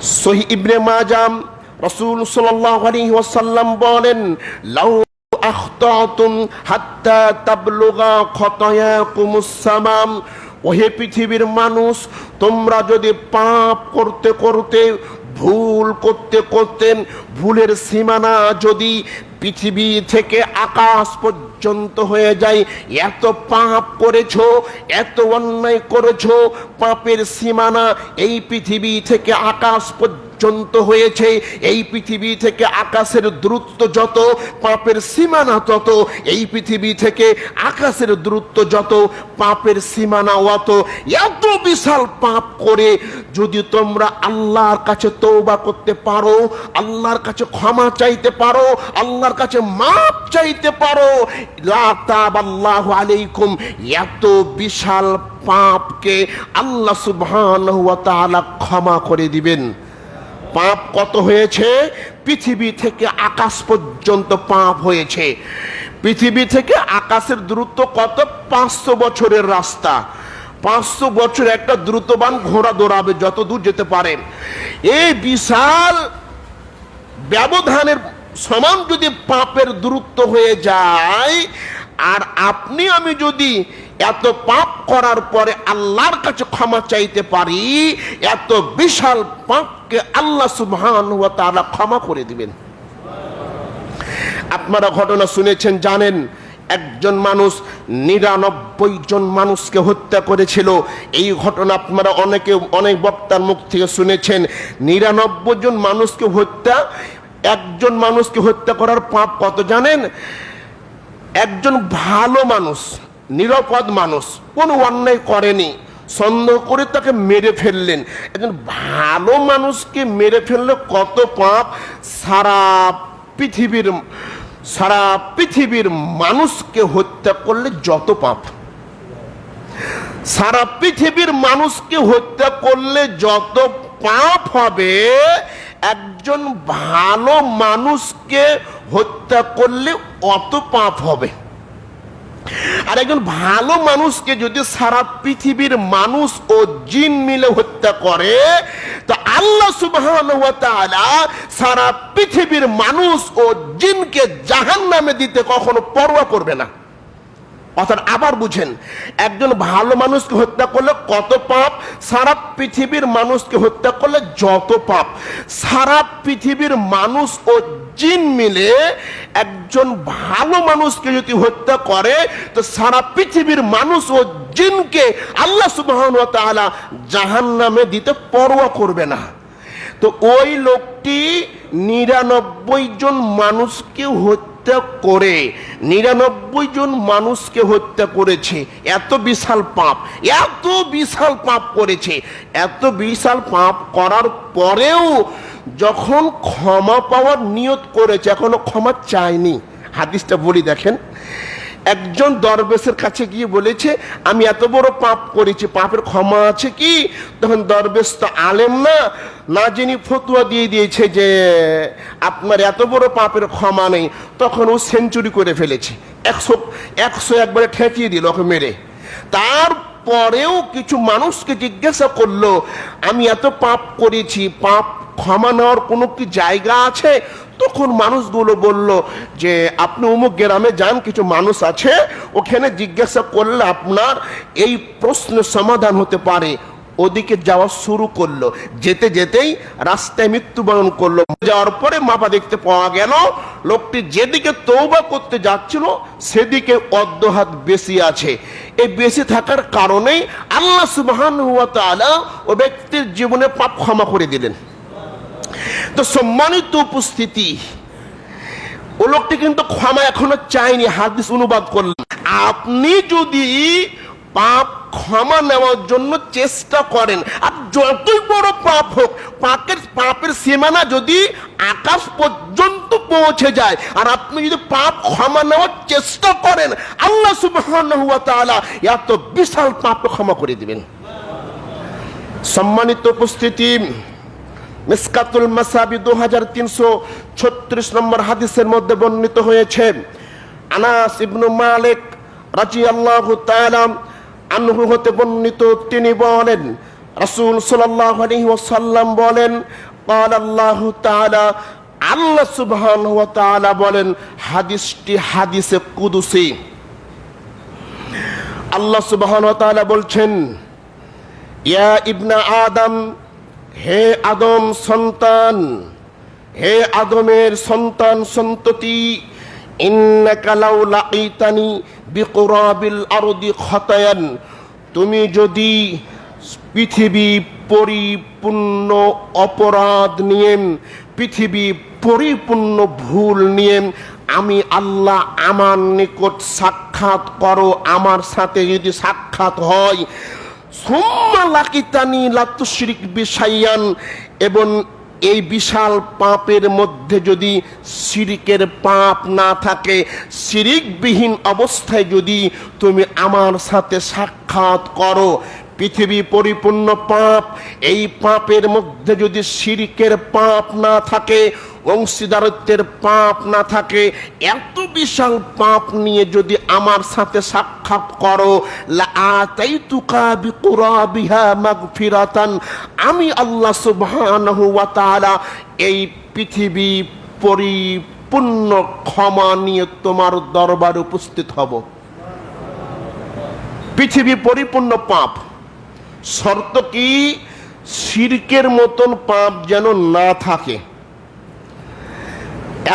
সহি ইবনে মাজাম রসুল সাল্লাল্লাহু আলাইহি ওয়াসাল্লাম বলেন, লাউ আখতাতুম হাত্তা তাবলুগা খতায়াকুমুস সামাম। ওহে পৃথিবীর মানুষ, তোমরা যদি পাপ করতে করতে, ভুল করতে করতে, ভুলের সীমানা যদি পৃথিবী থেকে আকাশ পর্যন্ত হয়ে যায়। এত পাপ করেছ, এত অন্যায় করেছ, পাপের সীমানা এই পৃথিবী থেকে আকাশ পর্যন্ত হয়েছে। এই পৃথিবী থেকে আকাশের দূরত্ব যত, পাপের সীমানা তত, এই পৃথিবী থেকে আকাশের দূরত্ব যত, পাপের সীমানা অত। এত বিশাল পাপ করে যদি তোমরা আল্লাহর কাছে তৌবা করতে পারো, আল্লাহর কাছে ক্ষমা চাইতে পারো, আল্লাহর কাছে মাপ চাইতে পারো আলাইকুম, এত বিশাল পাপকে আল্লাহ সুবহানাহু ওয়া ক্ষমা করে দিবেন। পাপ কত হয়েছে? পৃথিবী থেকে আকাশ পর্যন্ত পাপ হয়েছে। পৃথিবী থেকে আকাশের দূরত্ব কত? পাঁচশো বছরের রাস্তা। পাঁচশো বছর একটা দ্রুতবান ঘোড়া দৌড়াবে যত দূর যেতে পারে। এই বিশাল ব্যবধানের সমান যদি পাপের দূরত্ব হয়ে যায়, আর আপনি, আমি যদি এত পাপ করার পরে আল্লাহর কাছে ক্ষমা চাইতে পারি, এত বিশাল পাপকে আল্লাহ সুবহান ওয়া তাআলা ক্ষমা করে দিবেন। আপনারা ঘটনা শুনেছেন, জানেন, একজন মানুষ, নিরানব্বই জন মানুষকে হত্যা করেছিল। এই ঘটনা আপনারা অনেকে, অনেক বক্তার মুখ থেকে শুনেছেন। নিরানব্বই জন মানুষকে হত্যা একজন মানুষকে হত্যা করার পাপ কত জানেন? একজন ভালো মানুষ, নিরাপদ মানুষ, কোনো অন্যায় করেনি, সন্দেহ করে তাকে মেরে ফেললেন। একজন ভালো মানুষকে মেরে ফেললে কত পাপ? সারা পৃথিবীর সারা পৃথিবীর মানুষকে হত্যা করলে যত পাপ। সারা পৃথিবীর মানুষকে হত্যা করলে যত পাপ হবে একজন ভালো মানুষকে হত্যা করলে অত পাপ হবে। আর একজন ভালো মানুষকে যদি সারা পৃথিবীর মানুষ ও জিন মিলে হত্যা করে, তো আল্লাহ তাআলা সারা পৃথিবীর মানুষ ও জিনকে জাহান নামে দিতে কখনো পরোয়া করবে না। অর্থাৎ আবার বুঝেন, একজন ভালো মানুষকে হত্যা করলে কত পাপ, সারা পৃথিবীর মানুষকে হত্যা করলে যত পাপ। সারা পৃথিবীর মানুষ ও জিন মিলে একজন ভালো মানুষকে যদি হত্যা করে, তো সারা পৃথিবীর মানুষ ও জিনকে আল্লাহ সুবহান ওয়া তাআলা জাহান্নামে দিতে পরোয়া করবে না। তো ওই লোকটি নিরানব্বই জন মানুষকে হত্যা করে, নিরানব্বই জন মানুষকে হত্যা করেছে। এত বিশাল পাপ, এত বিশাল পাপ করেছে। এত বিশাল পাপ করার পরেও যখন ক্ষমা পাওয়ার নিয়ত করেছে, এখনও ক্ষমা চায়নি। হাদিসটা বলি দেখেন। একজন দরবেশের কাছে গিয়ে বলেছে, আমি এত বড় পাপ করেছি, পাপের ক্ষমা আছে কি? তখন দরবেশ তো আলেম না না যিনি ফতুয়া দিয়ে দিয়েছে যে, আপনার এত বড় পাপের ক্ষমা নেই। তখন ও সেঞ্চুরি করে ফেলেছে। একশো একশো একবারে ঠেকিয়ে দিল ওকে মেরে। তার পরেও কিছু মানুষকে জিজ্ঞাসা করল, আমি এত পাপ করেছি, পাপ ক্ষমা নেওয়ার কোনো কি জায়গা আছে? তখন মানুষগুলো বলল যে, আপনি অমুক গ্রামে যান, কিছু মানুষ আছে, ওখানে জিজ্ঞাসা করলে আপনার এই প্রশ্ন সমাধান হতে পারে। ওদিকে যাওয়া শুরু করল। যেতে যেতেই রাস্তায় মৃত্যুবরণ করল। যাওয়ার পরে মাপা দেখতে পাওয়া গেল, লোকটি যেদিকে তৌবা করতে যাচ্ছিল, সেদিকে অর্ধ হাত বেশি আছে। এই বেশি থাকার কারণেই আল্লাহ সুবহান হুয়া তাআলা ও ব্যক্তির জীবনে পাপ ক্ষমা করে দিলেন। তো সম্মানিত উপস্থিতি, ও লোকটি কিন্তু ক্ষমা এখনও চায়নি, হাদিস অনুবাদ করলাম আপনি যদি পাপ ক্ষমা নেওয়ার জন্য চেষ্টা করেন। আর যতই বড় পাপ হোক, পাপের পাপের সীমানা যদি আকাশ পর্যন্ত পৌঁছে যায়, আর আপনি যদি পাপ ক্ষমা নেওয়ার চেষ্টা করেন, আল্লাহ সুবহানাহু ওয়া তাআলা এত বিশাল পাপ ক্ষমা করে দিবেন। সম্মানিত উপস্থিতি, মিসকাতুল মাসাবি দু হাজার তিনশো ছত্রিশ নম্বর হাদিসের মধ্যে বর্ণিত হয়েছে, আনাস ইবনু মালিক রাজি আল্লাহ আনহু হতে বর্ণিত তিনি বলেন রাসূল সাল্লাল্লাহু আলাইহি ওয়াসাল্লাম বলেন قال الله تعالى আল্লাহ সুবহানাহু ওয়া তাআলা বলেন হাদিসটি হাদিসে কুদসি আল্লাহ সুবহানাহু ওয়া তাআলা বলছেন ইয়া ইবনা আদম হে আদম সন্তান হে আদমের সন্তান সন্ততি তুমি যদি পৃথিবী পরিপূর্ণ অপরাধ নিয়ে, পৃথিবী পরিপূর্ণ ভুল নিয়ে আমি আল্লাহ আমার নিকট সাক্ষাৎ করো, আমার সাথে যদি সাক্ষাৎ হয়। সুম্মা লাকিতানি লাতুশরিক বিশাইয়ান, এবং এই বিশাল পাপের মধ্যে যদি সিরিকের পাপ না থাকে সিরিকবিহীন অবস্থায় যদি তুমি আমার সাথে সাক্ষাৎ করো, পৃথিবী পরিপূর্ণ পাপ, এই পাপের মধ্যে যদি সিরিকের পাপ না থাকে অংশীদারত্বের পাপ না থাকে, এত বিশাল পাপ নিয়ে যদি আমার সাথে সাক্ষাৎ করো আমি আল্লাহ তাআলা এই পৃথিবী পরিপূর্ণ ক্ষমা নিয়ে তোমার দরবার উপস্থিত হব। পৃথিবী পরিপূর্ণ পাপ। শর্ত কি? শিরকের মতন পাপ যেন না থাকে।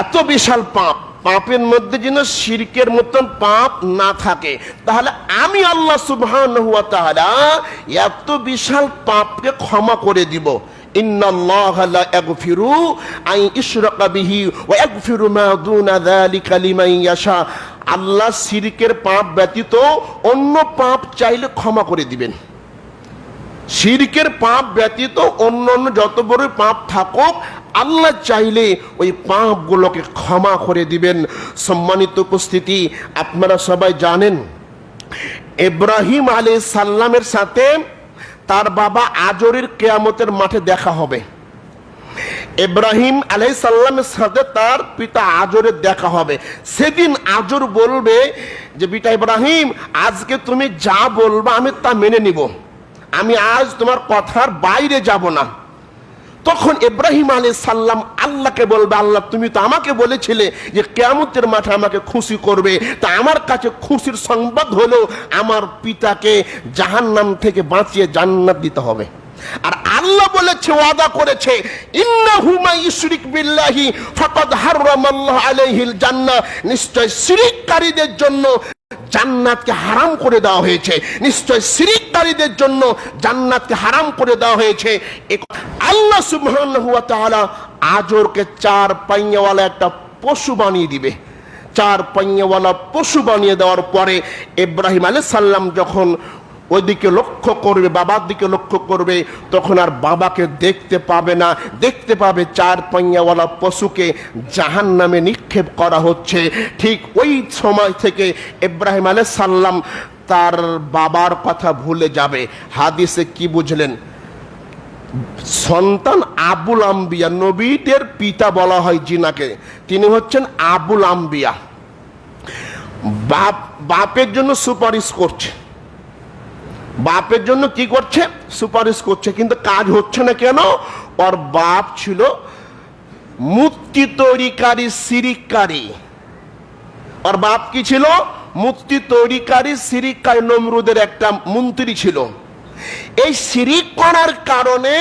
এত বিশাল পাপ। পাপের মধ্যে যেন শিরকের মতন পাপ না থাকে। তাহলে আমি আল্লাহ সুবহান হুয়া তাআলা এত বিশাল পাপকে ক্ষমা করে দিব। আল্লাহ শিরকের পাপ ব্যতীত অন্য পাপ চাইলে ক্ষমা করে দিবেন। শিরকের পাপ ব্যতীত অন্য অন্য যত বড় পাপ থাকুক আল্লাহ চাইলে ওই পাপগুলোকে ক্ষমা করে দিবেন। সম্মানিত উপস্থিতি, আপনারা সবাই জানেন, ইব্রাহিম আলী সাল্লামের সাথে তার বাবা আজরের কেয়ামতের মাঠে দেখা হবে। ইব্রাহিম আলাই সাল্লামের সাথে তার পিতা আজরের দেখা হবে। সেদিন আজর বলবে যে, পিতা ইব্রাহিম, আজকে তুমি যা বলবা আমি তা মেনে নিব। আমি আজ তোমার কথার বাইরে যাব না। তখন ইব্রাহিম আলী সাল্লাম আল্লাহকে বলবে, আল্লাহ, তুমি তো আমাকে বলেছিলে যে কেয়ামতের মাঠে আমাকে খুশি করবে। তা আমার কাছে খুশির সংবাদ হলো, আমার পিতাকে জাহান্নাম থেকে বাঁচিয়ে জান্নাত দিতে হবে। আর আল্লাহ বলেছে, ওয়াদা করেছে, ইন্নাহু মাই ইশরিক বিল্লাহি ফাকাদ হারামাল্লাহু আলাইহিল জান্নাহ। নিশ্চয় শিরিককারীদের জন্য জান্নাতকে হারাম করে দেওয়া হয়েছে। নিশ্চয় শিরিককারীদের জন্য জান্নাতকে হারাম করে দেওয়া হয়েছে। আল্লাহ সুবহানাহু ওয়া তাআলা আজরকে চার পাইয়াওয়ালা একটা পশু বানিয়ে দিবে। চার পাইয়াওয়ালা পশু বানিয়ে দেওয়ার পরে ইব্রাহিম আলাইহিস সাল্লাম যখন ওইদিকে লক্ষ্য করবে, বাবার দিকে লক্ষ্য করবে, তখন আর বাবাকে দেখতে পাবে না। দেখতে পাবে চার পাইয়াওয়ালা পশুকে জাহান নামে নিক্ষেপ করা হচ্ছে। ঠিক ওই সময় থেকে ইব্রাহিম আলাইহিস সাল্লাম তার বাবার কথা ভুলে যাবে। হাদিসে কি বুঝলেন? সন্তান আবুল আম্বিয়া, নবীদের পিতা বলা হয় জিনাকে। তিনি হচ্ছেন আবুল আম্বিয়া। বাপ, বাপের জন্য সুপারিশ করছে। বাপের জন্য কি করছে? সুপারিশ করছে, কিন্তু কাজ হচ্ছে না কেন? ওর বাপ ছিল মূর্তি তৈরিকারী, সিরিকারী। ওর বাপ কি ছিল? মূর্তি তৈরিকারী, সিরিকারী নমরুদের একটা মন্ত্রী ছিল। এই সিরিক করার কারণে,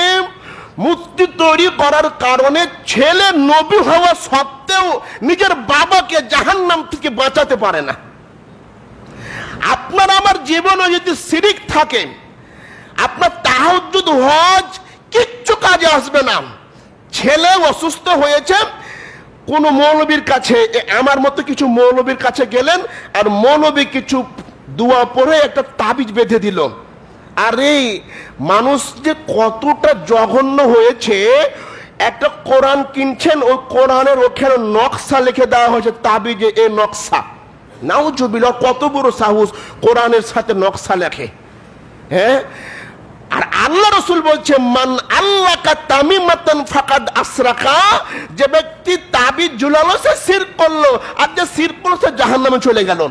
মূর্তি তৈরি করার কারণে ছেলে নবী হওয়া সত্ত্বেও নিজের বাবাকে জাহান্নাম থেকে বাঁচাতে পারে না। আপনার আমার জীবনে যদি সিরিক থাকে, আপনার তাহাজুদ হজ, কিচ্ছু কাজে আসবে না। ছেলে অসুস্থ হয়েছে, কোন মৌলবীর কাছে আমার মতো কিছু মৌলবীর কাছে গেলেন, আর মৌলবী কিছু দোয়া পরে একটা তাবিজ বেঁধে দিল। আরে মানুষ যে কতটা জঘন্য হয়েছে, একটা কোরআন কিনছেন, ওই কোরআনের ওখানে নকশা লিখে দেওয়া হয়েছে, তাবিজে এ নকশা। নাউজুবিল্লাহ কত বড় সাহস। কোরআনের সাথে নকশা লেখে। হ্যাঁ? আর আল্লাহ রসুল বলছে, মান আল্লাহ কা তামিমাতান ফাকাদ আসরাকা যে ব্যক্তি তাবিজ ঝুলালো, সে সির করল। আর যে সির করল, সে জাহান্নামে চলে গেল।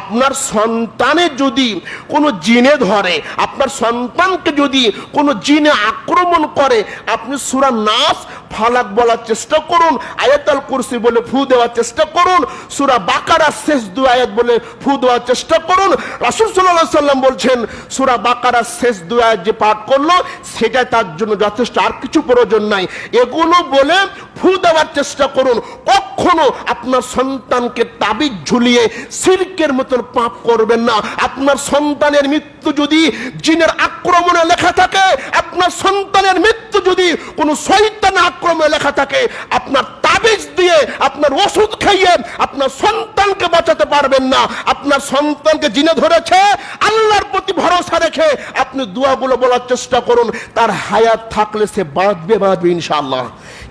আপনার সন্তানে যদি কোনো জিনে ধরে, আপনার সন্তানকে যদি কোনো জিনে আক্রমণ করে, আপনি সুরা নাস, ফালাক বলার চেষ্টা করুন, আয়াতাল কুরসি বলে ফু দেওয়ার চেষ্টা করুন, সুরা বাকারা শেষ দু আয়াত বলে ফু দেওয়ার চেষ্টা করুন। রাসুল সাল্লাহ সাল্লাম বলছেন, সুরা বাকারা শেষ দু আয়াত যে পাঠ করল, সেটা তার জন্য যথেষ্ট। আর কিছু প্রয়োজন নাই। এগুলো বলে ফু দেওয়ার চেষ্টা করুন। কখনো আপনার সন্তানকে তাবিজ ঝুলিয়ে সিরকের মতন পাপ করবেন না। আপনার সন্তানের মৃত্যু যদি জিনের আক্রমণে লেখা থাকে, আপনার সন্তানের মৃত্যু যদি কোনো শৈতানের আক্রমণে লেখা থাকে, আপনার তাবিজ দিয়ে আপনার ওষুধ খাইয়ে আপনার সন্তানকে বাঁচাতে পারবেন না। আপনার সন্তানকে জিনে ধরেছে, আল্লাহর প্রতি ভরসা রেখে আপনি দোয়াগুলো বলার চেষ্টা করুন। তার হায়াত থাকলে সে বাঁচবে বাঁচবে ইনশাআল্লাহ।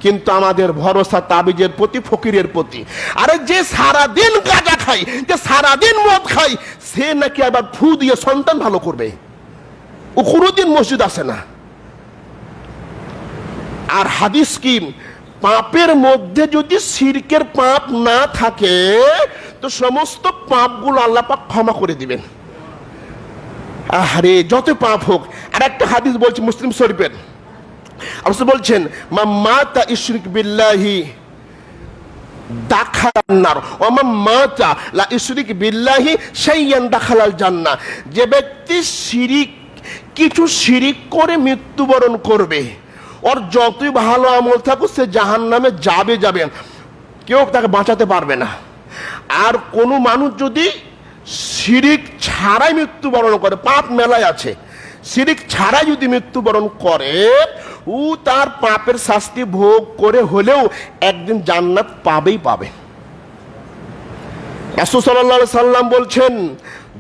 কিন্তু আমাদের ভরসা তাবিজের প্রতি, ফকিরের প্রতি। আরে যে সারাদিন গাঁজা খায়, যে সারাদিন মদ খায়, সে নাকি আবার ফু দিয়ে সন্তান ভালো করবে। ও কোনোদিন মসজিদ আসে না? আর হাদিস কি? পাপের মধ্যে যদি সিরকের পাপ না থাকে, তো সমস্ত পাপগুলো আল্লাহ পাক ক্ষমা করে দিবেন। আরে যত পাপ হোক। আর একটা হাদিস বলছে মুসলিম শরীফের। আপনি বলছেন মা মাতা ইশরিক বিল্লাহি দাখালান্নার ওমা মাতা লা ইশরিক বিল্লাহি শাইয়ান দাখালাল জান্নাহ। যে ব্যক্তি শিরিক, কিছু শিরিক করে মৃত্যুবরণ করবে। ওর যতই ভালো আমল থাকুক সে জাহান নামে যাবে যাবে কেউ তাকে বাঁচাতে পারবে না আর কোনো মানুষ যদি শিরিক ছাড়াই মৃত্যুবরণ করে পাপ মেলায় আছে শিরিক ছাড়াই যদি মৃত্যুবরণ করে ও তার পাপের শাস্তি ভোগ করে হলেও একদিন জান্নাত পাবেই পাবে। সাল্লাম বলছেন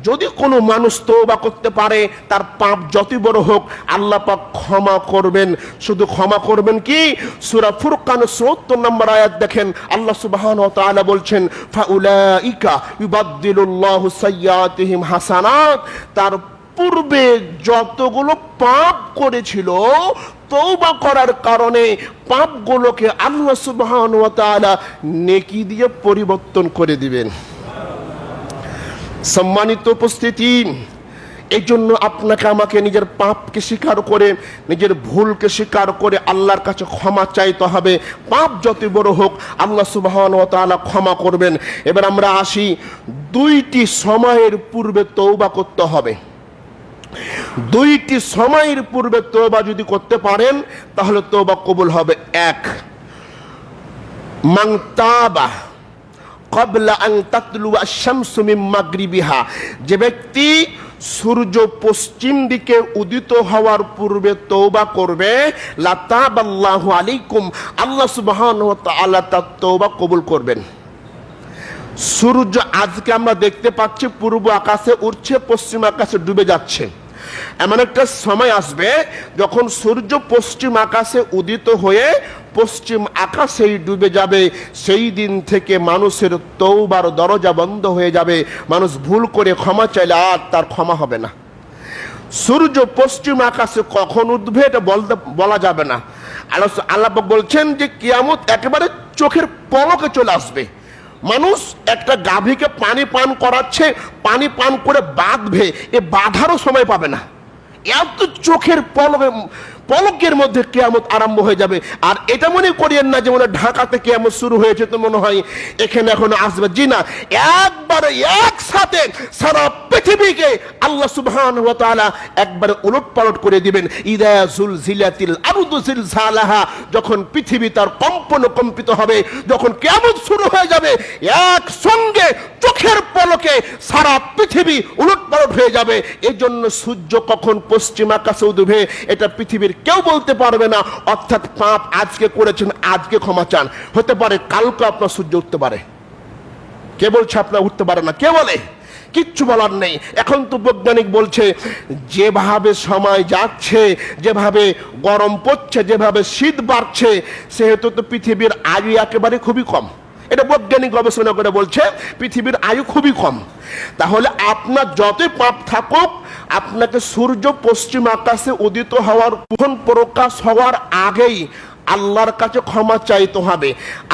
যদি কোনো মানুষ তওবা করতে পারে, তার পাপ যতই বড় হোক, আল্লাহ পাক ক্ষমা করবেন। শুধু ক্ষমা করবেন কি? সূরা ফুরকান ৭০ নম্বর আয়াত দেখেন, আল্লাহ সুবহানাহু ওয়া তাআলা বলছেন, ফাউলাইকা ইউবাদদিলুল্লাহু সাইয়্যাতিহিম হাসানাত। তার পূর্বে যতগুলো পাপ করেছিল তৌবা করার কারণে পাপগুলোকে আল্লাহ সুবহানাহু ওয়া তাআলা নেকি দিয়ে পরিবর্তন করে দিবেন। সম্মানিত উপস্থিতি। এই জন্য আপনাকে আমাকে নিজের পাপকে স্বীকার করে, নিজের ভুলকে স্বীকার করে আল্লাহর কাছে ক্ষমা চাইতে হবে। পাপ যত বড় হোক, আল্লাহ সুবহান ও তাআলা ক্ষমা করবেন। এবার আমরা আসি, দুইটি সময়ের পূর্বে তৌবা করতে হবে। দুইটি সময়ের পূর্বে তৌবা যদি করতে পারেন, তাহলে তৌবা কবুল হবে। এক মাংতাবা কবলা আং তাতলু আশামসু মাগরিবিহা যে ব্যক্তি সূর্য পশ্চিম দিকে উদিত হওয়ার পূর্বে তৌবা করবে, লাতাবাল্লাহু আলাইকুম, আল্লাহ সুবহানাহু তাআলা তার তৌবা কবুল করবেন। সূর্য আজকে আমরা দেখতে পাচ্ছি পূর্ব আকাশে উঠছে পশ্চিম আকাশে ডুবে যাচ্ছে। এমন একটা সময় আসবে যখন সূর্য পশ্চিম আকাশে উদিত হয়ে পশ্চিম আকাশেই ডুবে যাবে, সেই দিন থেকে মানুষের তৌবার দরজা বন্ধ হয়ে যাবে। মানুষ ভুল করে ক্ষমা চাইলে আর তার ক্ষমা হবে না। সূর্য পশ্চিম আকাশে কখন উঠবে এটা বলতে, বলা যাবে না। আল্লাহ বলছেন যে কিয়ামত একেবারে চোখের পলকে চলে আসবে। মানুষ একটা গাভীকে পানি পান করাচ্ছে, পানি পান করে বাঁধবে, এ বাঁধারও সময় পাবে না। এত চোখের পলকে পলকের মধ্যে কেয়ামত আরম্ভ হয়ে যাবে। আর এটা মনে করিয়েন না যে মনে ঢাকাতে কেয়ামত শুরু হয়েছে তো মনে হয় এখানে এখন আসবে। জি না, একবারে একসাথে সারা পৃথিবীকে আল্লাহ সুবহান ওয়া একবারে উলট পালট করে দিবেন। ইদা জুলজিলাতিল আরদু জিলজালাহা যখন পৃথিবী তার কম্পন কম্পিত হবে, যখন কেয়ামত শুরু হয়ে যাবে এক সঙ্গে চোখের পলকে সারা পৃথিবী উলট পালট হয়ে যাবে। এজন্য সূর্য কখন পশ্চিম আকাশে উঠবে, এটা পৃথিবীর কেউ বলতে পারবে না, অর্থাৎ পাপ আজকে করেছেন, আজকে ক্ষমা চান। হতে পারে কালকে আপনার সূর্য উঠতে পারে। কে বলছে আপনার উঠতে পারে না? কে বলে? কিচ্ছু বলার নেই। এখন তো বৈজ্ঞানিক বলছে, যেভাবে সময় যাচ্ছে, যেভাবে গরম পড়ছে, যেভাবে শীত বাড়ছে, সেহেতু তো পৃথিবীর আয়ু একেবারে খুবই কম। এটা বৈজ্ঞানিক গবেষণা করে বলছে, পৃথিবীর আয়ু খুবই কম। তাহলে আপনার যতই পাপ থাকুক, আপনাকে সূর্য পশ্চিম আকাশে উদিত হওয়ার কোন প্রকাশ হওয়ার আগেই আল্লাহর কাছে ক্ষমা চাইতে হবে।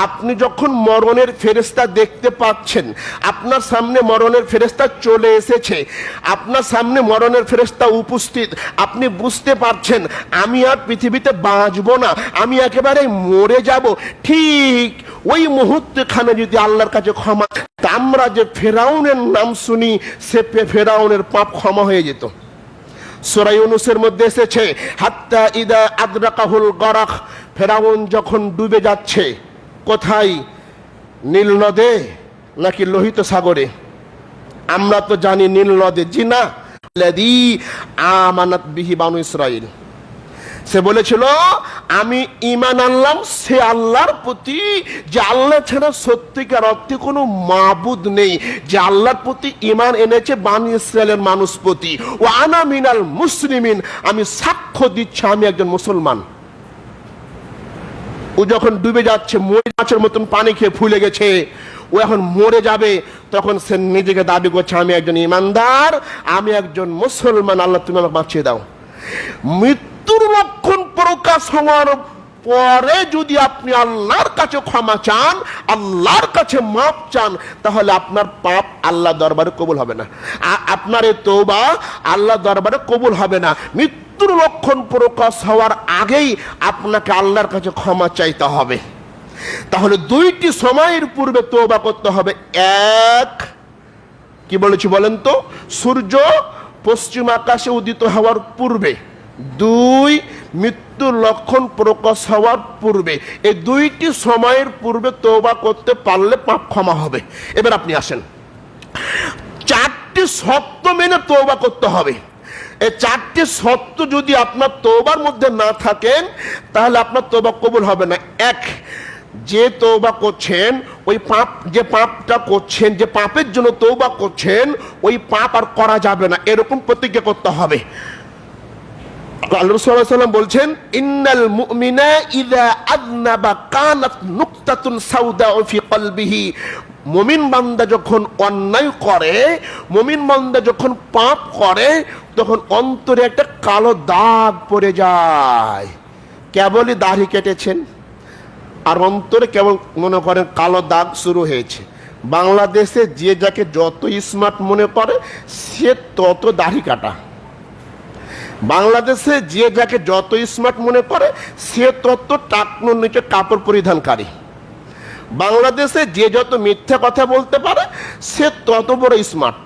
আপনি যখন মরণের ফেরেস্তা দেখতে পাচ্ছেন, আপনার সামনে মরণের ফেরেস্তা চলে এসেছে, আপনার সামনে মরণের ফেরেস্তা উপস্থিত, আপনি বুঝতে পারছেন, আমি আর পৃথিবীতে বাঁচব না, আমি একেবারে মরে যাব। ঠিক ওই মুহূর্তেখানে যদি আল্লাহর কাছে ক্ষমা আমরা যে ফেরাউনের নাম শুনি, সে ফেরাউনের পাপ ক্ষমা হয়ে যেত। সুরাই ইউনুসের মধ্যে এসেছে, হাত্তা ইদা আদ্রাকাহুল গরাখ ফেরাউন যখন ডুবে যাচ্ছে, কোথায়? নীল নদে নাকি লোহিত সাগরে? আমরা তো জানি নীল নদে জি না আমানাত বিহি বানু ইসরাইল সে বলেছিল, আমি ইমান আনলাম, সে আল্লাহর প্রতি, যে আল্লাহ ছাড়া সত্যিকার অর্থে কোনো মাবুদ নেই, যে আল্লাহর প্রতি ইমান এনেছে বানি ইসরায়েলের মানুষ প্রতি। ও আনা মিনাল মুসলিমিন, আমি সাক্ষ্য দিচ্ছি, আমি একজন মুসলমান। ও যখন ডুবে যাচ্ছে মই মাছের মতন পানি খেয়ে ফুলে গেছে, ও এখন মরে যাবে, তখন সে নিজেকে দাবি করছে, আমি একজন ইমানদার, আমি একজন মুসলমান, আল্লাহ তুমি আমাকে বাঁচিয়ে দাও। মৃত্যুর লক্ষণ প্রকাশ হওয়ার পরে যদি আপনি আল্লাহর কাছে ক্ষমা চান, আল্লাহর কাছে মাপ চান, তাহলে আপনার পাপ আল্লাহ দরবারে কবুল হবে না। আপনার এই তৌবা আল্লাহ দরবারে কবুল হবে না। মৃত্যুর লক্ষণ প্রকাশ হওয়ার আগেই আপনাকে আল্লাহর কাছে ক্ষমা চাইতে হবে। তাহলে দুইটি সময়ের পূর্বে তৌবা করতে হবে। এক, কি বলেছি বলেন তো? সূর্য পশ্চিম আকাশে উদিত হওয়ার পূর্বে। দুই, মৃত্যুর লক্ষণ প্রকাশ হওয়ার পূর্বে। এই দুইটি সময়ের পূর্বে তৌবা করতে পারলে পাপ ক্ষমা হবে। এবার আপনি আসেন। চারটি সত্য মেনে তৌবা করতে হবে। এই চারটি সত্য যদি আপনার তৌবার মধ্যে না থাকেন, তাহলে আপনার তৌবা কবুল হবে না। এক, যে তৌবা করছেন, ওই পাপ, যে পাপটা করছেন, যে পাপের জন্য তৌবা করছেন, ওই পাপ আর করা যাবে না। এরকম প্রতিজ্ঞা করতে হবে। আল্লাহ বলছেন, ইন্নাল মুমিনা ইযা আযনাবা কানাত নুকতাতুন সাউদা কলবিহি মুমিন বান্দা যখন অন্যায় করে, মমিন বান্দা যখন পাপ করে, তখন অন্তরে একটা কালো দাগ পড়ে যায়। কেবলই দাড়ি কেটেছেন, আর অন্তরে কেবল মনে করেন কালো দাগ শুরু হয়েছে। বাংলাদেশে যে যাকে যত স্মার্ট মনে করে, সে তত দাড়ি কাটা। বাংলাদেশে যে যাকে যত স্মার্ট মনে করে, সে তত টাকনোর নিচে কাপড় পরিধানকারী। বাংলাদেশে যে যত মিথ্যা কথা বলতে পারে, সে তত বড় স্মার্ট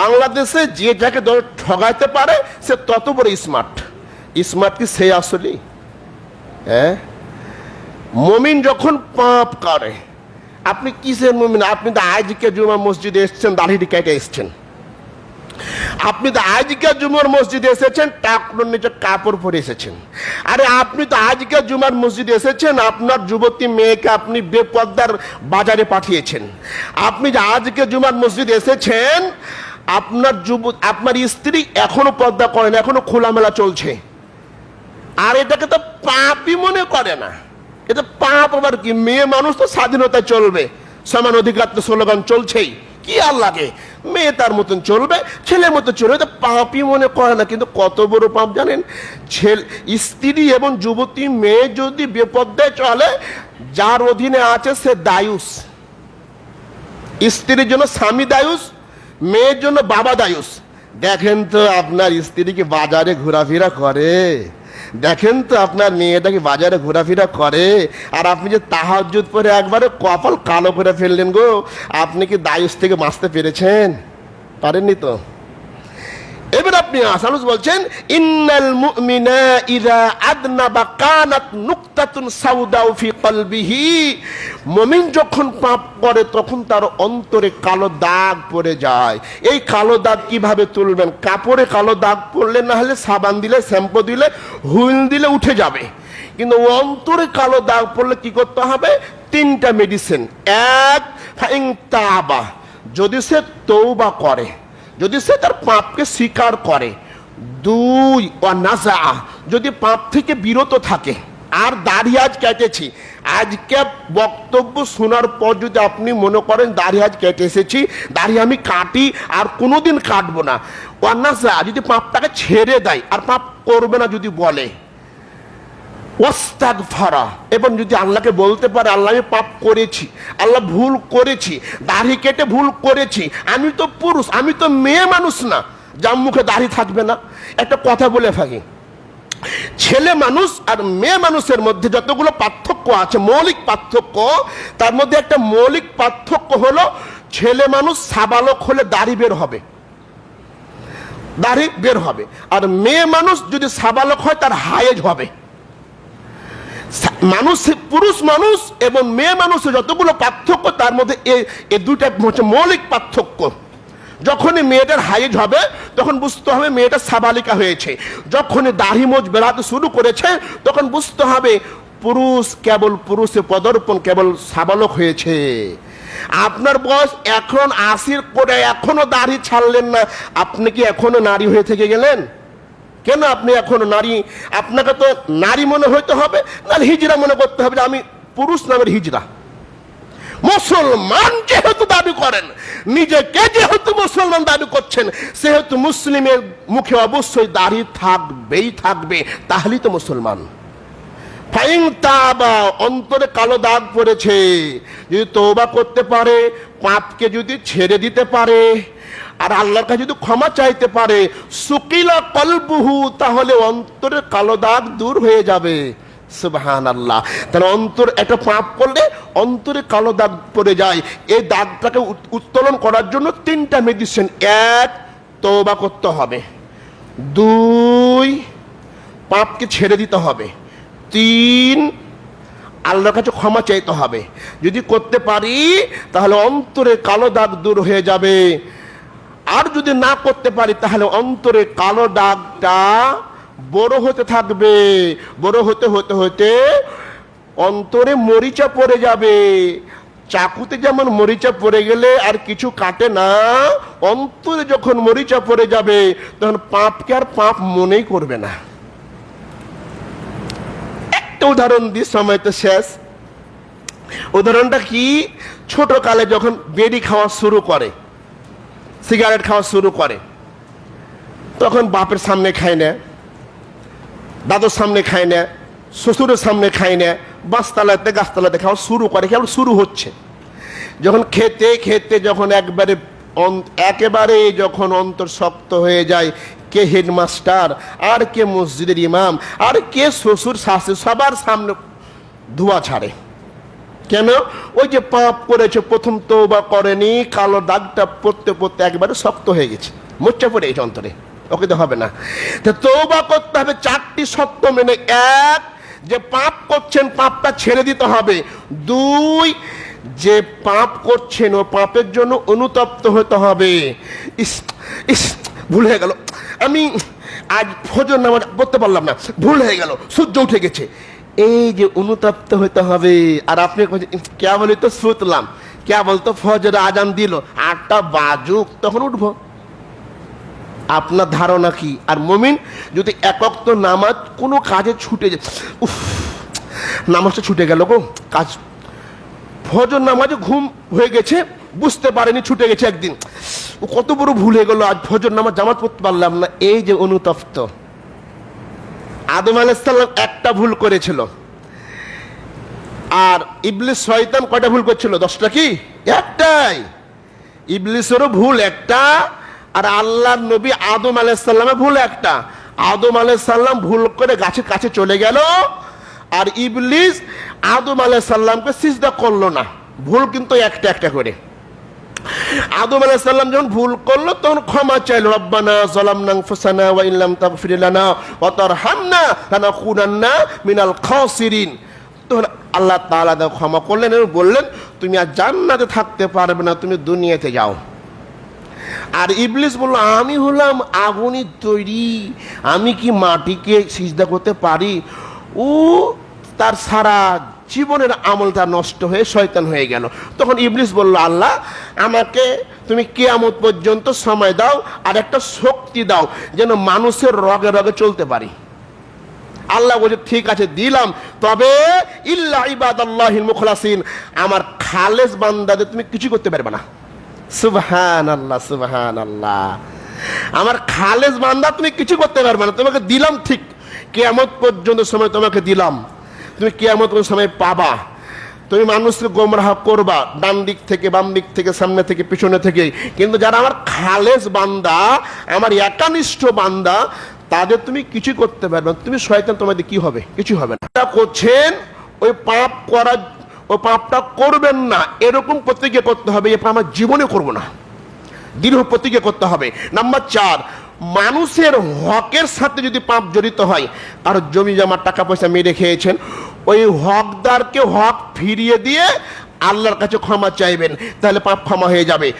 বাংলাদেশে যে যাকে ঠগাইতে পারে, সে তত বড় স্মার্ট স্মার্ট কি সে আসলেই হ্যাঁ? মমিন যখন পাপ করে, আপনি কিসের মমিন? আপনি তো আজকে জুমা মসজিদে এসছেন দাড়িটি কেটে এসছেন। আপনি তো আজকে জুমার মসজিদে এসেছেন টাকনোর নিচে কাপড় পরে এসেছেন। আরে আপনি তো আজকে জুমার মসজিদে এসেছেন, আপনার যুবতী মেয়েকে আপনি বেপর্দার বাজারে পাঠিয়েছেন। আপনি যে আজকে জুমার মসজিদে এসেছেন, আপনার যুব আপনার স্ত্রী এখনও পর্দা করেন এখনও খোলামেলা চলছে। আর এটাকে তো পাপই মনে করে না। এটা পাপ আবার কি? মেয়ে মানুষ তো স্বাধীনতা চলবে। সমান অধিকার তো স্লোগান চলছেই। কি আর লাগে? মেয়ে তার মতন চলবে, ছেলের মতো চলবে তো পাপই মনে করে না, কিন্তু কত বড় পাপ জানেন? ছেলে, স্ত্রী এবং যুবতী মেয়ে যদি বিপদে চলে, যার অধীনে আছে সে দায়ুস। স্ত্রীর জন্য স্বামী দায়ুস, মেয়ের জন্য বাবা দায়ুস। দেখেন তো আপনার স্ত্রী কি বাজারে ঘোরাফেরা করে? দেখেন তো আপনার মেয়েটা কি বাজারে ঘোরাফেরা করে? আর আপনি যে তাহাজুদ পরে একবারে কপাল কালো করে ফেললেন গো, আপনি কি দায়ুস থেকে বাঁচতে পেরেছেন? পারেননি তো? এবার আপনি আসানুস বলছেন, ইন্নাল মুমিনা ইযা আদনাবা কানাত নুকতাতুন সাউদাউ ফি কলবিহি। মুমিন যখন পাপ করে, তখন তার অন্তরে কালো দাগ পড়ে যায়। এই কালো দাগ কীভাবে তুলবেন? কাপড়ে কালো দাগ পড়লে, না হলে সাবান দিলে, শ্যাম্পু দিলে, হুইল দিলে উঠে যাবে। কিন্তু অন্তরে কালো দাগ পড়লে কি করতে হবে? তিনটা মেডিসিন এক ফাইং তাবা। যদি সে তৌবা করে যদি সে তার পাপকে স্বীকার করে, দুই ও নাজা যদি পাপ থেকে বিরত থাকে, আর দাড়ি আজ কেটেছি, আজকে বক্তব্য শোনার পর যদি আপনি মনে করেন দাড়ি আজ কেটে এসেছি দাড়ি আমি কাটি আর কোনো দিন কাটবো না। অন্যাসা যদি পাপটাকে ছেড়ে দেয়, আর পাপ করবে না যদি বলে ফারা এবং যদি আল্লাহকে বলতে পারে, আল্লাহ, আমি পাপ করেছি, আল্লাহ ভুল করেছি, দাড়ি কেটে ভুল করেছি, আমি তো পুরুষ, আমি তো মেয়ে মানুষ না। যার মুখে দাড়ি থাকবে না। একটা কথা বলে থাকি। ছেলে মানুষ আর মেয়ে মানুষের মধ্যে যতগুলো পার্থক্য আছে, মৌলিক পার্থক্য, তার মধ্যে একটা মৌলিক পার্থক্য হলো, ছেলে মানুষ সাবালক হলে দাড়ি বের হবে। দাড়ি বের হবে। আর মেয়ে মানুষ যদি সাবালক হয়, তার হায়েজ হবে। মানুষ পুরুষ মানুষ এবং মেয়ে মানুষের যতগুলো পার্থক্য, তার মধ্যে এ- দুইটা হচ্ছে মৌলিক পার্থক্য। যখনই মেয়েটার হাইজ হবে, তখন বুঝতে হবে মেয়েটা সাবালিকা হয়েছে। যখনই দাড়ি মোজ বেড়াতে শুরু করেছে, তখন বুঝতে হবে পুরুষ কেবল পুরুষে পদর্পণ, কেবল সাবালক হয়েছে। আপনার বয়স এখন আশির করে এখনও দাড়ি ছাড়লেন না। আপনি কি এখনও নারী হয়ে থেকে গেলেন? কেন আপনি এখনও নারী? আপনাকে তো নারী মনে হইতে হবে, না হিজরা মনে করতে হবে আমি পুরুষ নামের হিজরা মুসলমান যেহেতু দাবি করেন, নিজেকে যেহেতু মুসলমান দাবি করছেন, সেহেতু মুসলিমের মুখে অবশ্যই দাড়ি থাকবেই থাকবে, তাহলেই তো মুসলমান। ফাইং অন্তরে কালো দাগ পড়েছে, যদি তৌবা করতে পারে, পাপকে যদি ছেড়ে দিতে পারে আর আল্লাহর কাছে যদি ক্ষমা চাইতে পারে, সুকিলা কলবুহু, তাহলে অন্তরের কালো দাগ দূর হয়ে যাবে। সুবহান আল্লাহ তাহলে অন্তর একটা পাপ করলে অন্তরে কালো দাগ পড়ে যায়। এই দাগটাকে উত্তোলন করার জন্য তিনটা মেডিসিন এক তৌবা করতে হবে। দুই, পাপকে ছেড়ে দিতে হবে। তিন, আল্লাহর কাছে ক্ষমা চাইতে হবে। যদি করতে পারি, তাহলে অন্তরে কালো দাগ দূর হয়ে যাবে। আর যদি না করতে পারি, তাহলে অন্তরে কালো দাগটা বড় হতে থাকবে। বড় হতে হতে হতে অন্তরে মরিচা পড়ে যাবে। চাকুতে যেমন মরিচা পড়ে গেলে আর কিছু কাটে না, অন্তরে যখন মরিচা পড়ে যাবে, তখন পাপকে আর পাপ মনেই করবে না। একটা উদাহরণ দিই সময় তো শেষ। উদাহরণটা কি? ছোট কালে যখন বেডি খাওয়া শুরু করে সিগারেট খাওয়া শুরু করে। তখন বাপের সামনে খায় না, দাদুর সামনে খায় না, শ্বশুরের সামনে খায় না বাঁশতলাতে গাছতলাতে খাওয়া শুরু করে কেবল শুরু হচ্ছে। যখন খেতে খেতে যখন একবারে একেবারে যখন অন্তর শক্ত হয়ে যায়, কে হেডমাস্টার, আর কে মসজিদের ইমাম, আর কে শ্বশুর, শাশুড়ি, সবার সামনে ধোয়া ছাড়ে। কেন? ওই যে পাপ করেছে, প্রথম তো বা করেনি, কালো দাগটা পড়তে পড়তে একবারে শক্ত হয়ে গেছে। মোচ্চা পড়ে গেছে অন্তরে। ওকে তো হবে না। তো তৌবা করতে হবে চারটি সত্য মেনে। এক, যে পাপ করছেন, পাপটা ছেড়ে দিতে হবে। দুই, যে পাপ করছেন, ও পাপের জন্য অনুতপ্ত হতে হবে। ইস ইস, ভুল হয়ে গেল। আমি আজ ফজর নামাজ পড়তে পারলাম না। ভুল হয়ে গেল। সূর্য উঠে গেছে। এই যে অনুতপ্ত হতে হবে। আর আপনি কে বলি তো শুতলাম। কে বলতো ফজর আজান দিল, আটটা বাজুক, তখন উঠবো। আপনার ধারণা কি? আর মমিন যদি একক তো নামাজ কোনো কাজে ছুটে যায় উফ, নামাজটা ছুটে গেল গো। কাজ ফজর নামাজে ঘুম হয়ে গেছে, বুঝতে পারেনি ছুটে গেছে একদিন। ও কত বড় ভুল হয়ে গেলো, আজ ফজর নামাজ জামাত পড়তে পারলাম না। এই যে অনুতপ্ত। আদম আলাইসাল্লাম একটা ভুল করেছিল। আর ইবলিস শয়তান কয়টা ভুল করছিল? দশটা কি? একটাই। ইবলিসেরও ভুল একটা, আর আল্লাহর নবী আদম আলাইসাল্লামের ভুল একটা। আদম আলাইসাল্লাম ভুল করে গাছের কাছে চলে গেল, আর ইবলিস আদম আলাইসাল্লামকে সিজদা করল না। ভুল কিন্তু একটা একটা করে। আদম আলাইসাল্লাম যখন ভুল করল, তখন ক্ষমা চাইল, রব্বানা জালামনা আনফুসানা ওয়া ইল্লাম তাগফির লানা ওয়া তারহামনা লানাকুনান্না মিনাল খাসিরিন। তখন আল্লাহ তাআলা তাকে ক্ষমা করলেন এবং বললেন, তুমি আর জান্নাতে থাকতে পারবে না, তুমি দুনিয়াতে যাও। আর ইবলিস বলল, আমি হলাম আগুনই তৈরি, আমি কি মাটিকে সিজদা করতে পারি? ও তার সারা জীবনের আমল তার নষ্ট হয়ে শয়তান হয়ে গেল। তখন ইবলিস বলল, আল্লাহ, আমাকে তুমি কেয়ামত পর্যন্ত সময় দাও আর একটা শক্তি দাও যেন মানুষের রগে রগে চলতে পারি। আল্লাহ বলছে, ঠিক আছে, দিলাম। তবে ইল্লা ইবাদাল্লাহিল মুখলাসিন, আমার খালেস বান্দাদের তুমি কিছু করতে পারবে না। সুবহান আল্লাহ সুবহান আল্লাহ আমার খালেস বান্দা তুমি কিছু করতে পারবে না। তোমাকে দিলাম ঠিক। কেয়ামত পর্যন্ত সময় তোমাকে দিলাম। তুমি কেয়ামত সময় পাবা। তুমি মানুষকে গোমরাহ করবা, ডান দিক থেকে, বাম দিক থেকে, সামনে থেকে, পিছনে থেকে। কিন্তু যারা আমার খালেজ বান্দা, আমার একানিষ্ঠ বান্দা, তাদের তুমি কিছু করতে পারবে না। তুমি শয়তান, তোমাদের কি হবে? কিছু হবে না। করছেন, ওই পাপ করার ওই পাপটা করবেন না। এরকম প্রতিজ্ঞা করতে হবে এ পাপ আমার জীবনে করব না। দৃঢ় প্রতিজ্ঞা করতে হবে। নাম্বার চার মানুষের হকের সাথে যদি পাপ জড়িত হয় কারও জমি জমা টাকা পয়সা মেরে খেয়েছেন, ওই হকদারকে হক ফিরিয়ে দিয়ে আল্লাহর কাছে ক্ষমা চাইবেন, তাহলে পাপ ক্ষমা হয়ে যাবে।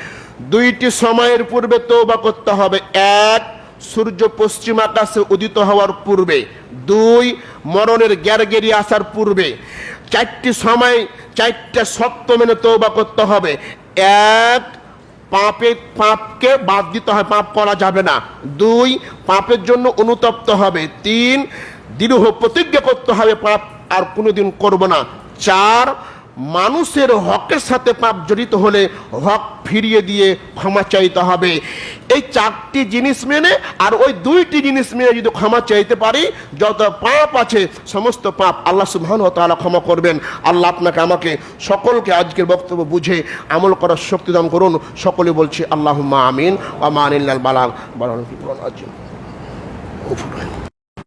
দুইটি সময়ের পূর্বে তৌবা করতে হবে। এক, সূর্য পশ্চিম আকাশে উদিত হওয়ার পূর্বে। দুই, মরণের গ্যারগেরি আসার পূর্বে। চারটি সময়, চারটা সত্য মেনে তৌবা করতে হবে। এক পাপে পাপকে বাদ দিতে হয়, পাপ করা যাবে না। দুই, পাপের জন্য অনুতপ্ত হবে। তিন, দৃঢ় প্রতিজ্ঞা করতে হবে, পাপ আর কোনোদিন করব না। চার মানুষের হকের সাথে পাপ জড়িত হলে হক ফিরিয়ে দিয়ে ক্ষমা চাইতে হবে। এই চারটি জিনিস মেনে আর ওই দুইটি জিনিস মেনে যদি ক্ষমা চাইতে পারি, যত পাপ আছে, সমস্ত পাপ আল্লাহ সুবহান ও তাআলা ক্ষমা করবেন। আল্লাহ আপনাকে, আমাকে সকলকে আজকের বক্তব্য বুঝে আমল করার শক্তি দান করুন। সকলে বলছি আল্লাহ মা আমিন। ওয়া মানিল্লাল বালাল বালাগ।